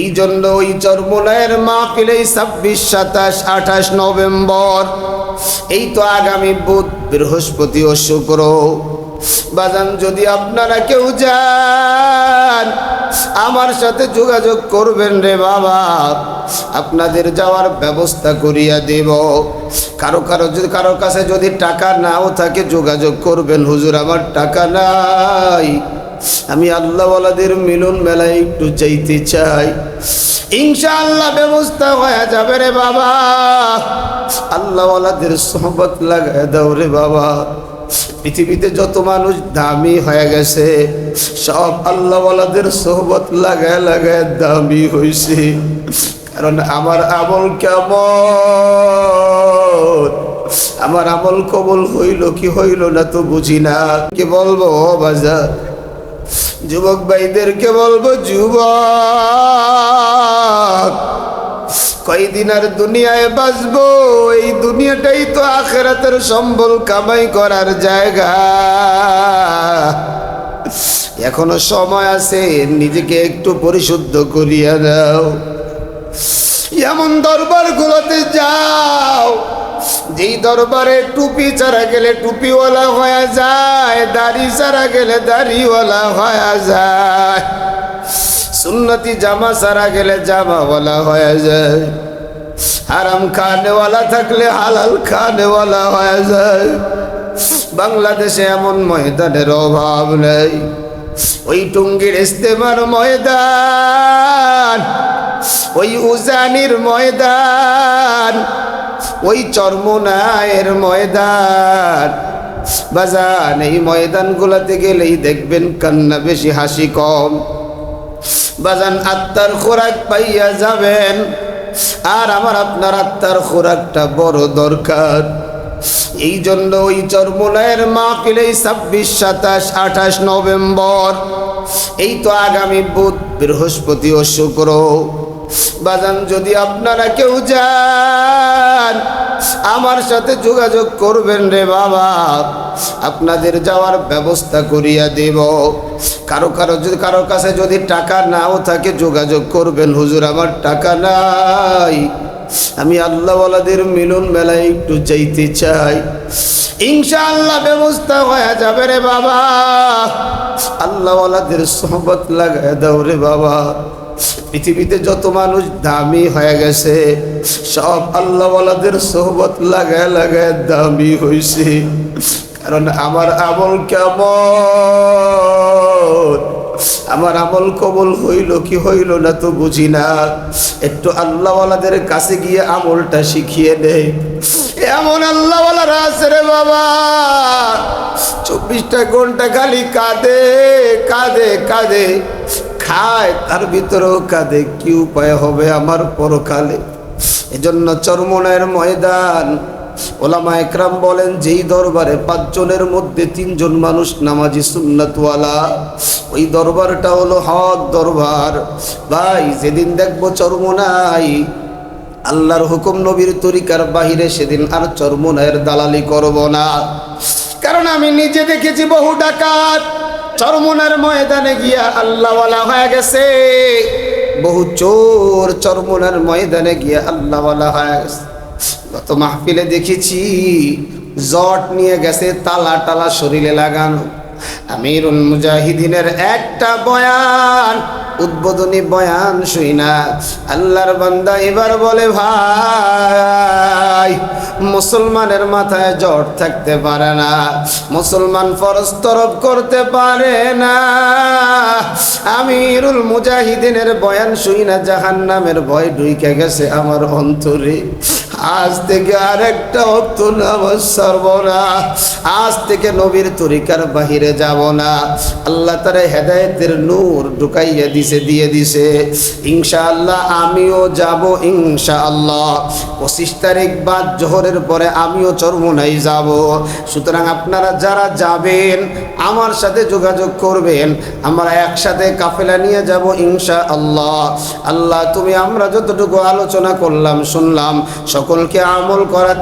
এই জন্য ওই চরমোনায়ের মাহফিল ছাব্বিশ, সাতাশ, আঠাশ নভেম্বর, এই তো আগামী বুধ, বৃহস্পতি ও শুক্র। বাজান, যদি আপনারা কেউ যান, আমার সাথে যোগাযোগ করবেন রে বাবা। আপনাদের যাওয়ার ব্যবস্থা করিয়া দেব। কারও কারও যদি কারও কাছে যদি টাকা নাও থাকে, যোগাযোগ করবেন। হুজুর, আমার টাকা নাই। আমি আল্লাহওয়ালাদের মিলন মেলায় একটু চাইতে চাই। ইনশাআল্লাহ ব্যবস্থা হয়ে যাবে রে বাবা। আল্লাহওয়ালাদের সহবত লাগায় দাও রে বাবা। পৃথিবীতে যত মানুষ দামি হয়ে গেছে, সব আল্লাহওয়ালাদের সোহবত লাগায় লাগায় দামি হয়েছে কারণ আমার আমল কেমন? আমার আমল কবল হইল কি হইল না তো বুঝি না। কি বলব বাজার? যুবক ভাইদেরকে বলব, যুবক, কয়দিন আর দুনিয়ায় বাঁচবো? এই দুনিয়াটাই তো আখেরাতের সম্বল কামাই করার জায়গা। এখনও সময় আছে, নিজেকে একটু পরিশুদ্ধ করিয়া দাও এমন দরবার গুলোতে যাও। যেই দরবারে টুপি ছাড়া গেলে টুপিওয়ালা হয়ে যায়, দাড়ি ছাড়া গেলে দাড়িওয়ালা হয়ে যায়। সুন্নতি জামা সারা গেলে জামাওয়ালা হয়ে যায়। হারাম খানেওয়ালা থাকলে হালাল খানেওয়ালা হয়ে যায়। বাংলাদেশে এমন ময়দানের অভাব নেই। ওই টুঙ্গির ইস্তেমার ময়দান, ওই উজানির ময়দান ওই চর্মনায়ের ময়দান। বাজান এই ময়দানগুলোতে গেলেই দেখবেন কান্না বেশি, হাসি কম। বাজান আত্মার খোরাক পাইয়া যাবেন। আর আমার আপনার আত্মার খোরাকটা বড় দরকার। এই জন্য ওই চরমোনায়ের মাহফিল ছাব্বিশ, সাতাশ, আঠাশ নভেম্বর, এই তো আগামী বুধ, বৃহস্পতি ও শুক্র। বাজান, যদি আপনারা কেউ যান, আমার সাথে যোগাযোগ করবেন রে বাবা। আপনাদের যাওয়ার ব্যবস্থা করিয়া দেব। কারও কারও যদি কারও কাছে যদি টাকা নাও থাকে, যোগাযোগ করবেন। হুজুর, আমার টাকা নাই। আমি আল্লাহওয়ালাদের মিলন মেলায় একটু চাইতে চাই। ইনশাআল্লাহ ব্যবস্থা হয়ে যাবে রে বাবা। আল্লাহওয়ালাদের সহবত লাগায় দাও রে বাবা। পৃথিবীতে যত মানুষ দামি হয়ে গেছে, সব আল্লাহওয়ালাদের সোহবত লাগায় লাগায় দামি হয়েছে কারণ আমার আমল কেমন? আমার আমল কবল হইল কি হইল না তো বুঝি না। একটু আল্লাহওয়ালাদের কাছে গিয়ে আমলটা শিখিয়ে নেই এমন আল্লাহওয়ালারা আছে রে বাবা। চব্বিশটা ঘণ্টা খালি কাঁদে কাঁদে কাঁদে। খায়, তার ভিতরেও কাঁদে, কি উপায় হবে আমার পরকালে? এজন্য চরমনের ময়দান। ওলামা একরাম বলেন, যেই দরবারে পাঁচজনের মধ্যে তিনজন মানুষ নামাজি সুন্নাতওয়ালা, ওই দরবারটা হলো হক দরবার। ভাই, যেদিন দেখব চরমনাই, আল্লাহর হুকুম নবীর তরিকার বাহিরে সেদিন আর চরমনায়ের দালালি করব না। কারণ আমি নিজে দেখেছি বহু ডাকাত। চরমনার ময়দানে গিয়া আল্লাহওয়ালা হয়ে গেছে। বহু চোর চরমনের ময়দানে গিয়া আল্লাহওয়ালা হয়ে গেছে। গত মাহফিলে দেখেছি, জট নিয়ে গেছে, তালা টালা শরীরে লাগানো। আমিরুল মুজাহিদিনের একটা বয়ান, উদ্বোধনী বয়ান শুই না। আল্লাহর বান্দা এবার বলে, ভাই, মুসলমানের মাথায় জট থাকতে পারে না, মুসলমান ফরজ তরফ করতে পারে না। আমিরুল মুজাহিদিনের বয়ান শুই না জাহান নামের ভয় ঢুইকে গেছে আমার অন্তরে। আজ থেকে আরেকটা অর্থ নামাজ সারব না। আজ থেকে নবীর তরিকার বাহিরে যাব না। আল্লাহ তার হেদায়েতের নূর ঢুকাইয়া দিছে, দিয়ে দিছে। ইনশাআল্লাহ আমিও যাব, ইনশাআল্লাহ। পঁচিশ তারিখ বাদ জোহরের পরে আমিও চরমোনাই যাব। সুতরাং আপনারা যারা যাবেন, আমার সাথে যোগাযোগ করবেন। আমরা একসাথে কাফেলা নিয়ে যাব ইনশা আল্লাহ আল্লাহ তুমি আমরা যতটুকু আলোচনা করলাম, শুনলাম সকলকে আমল করার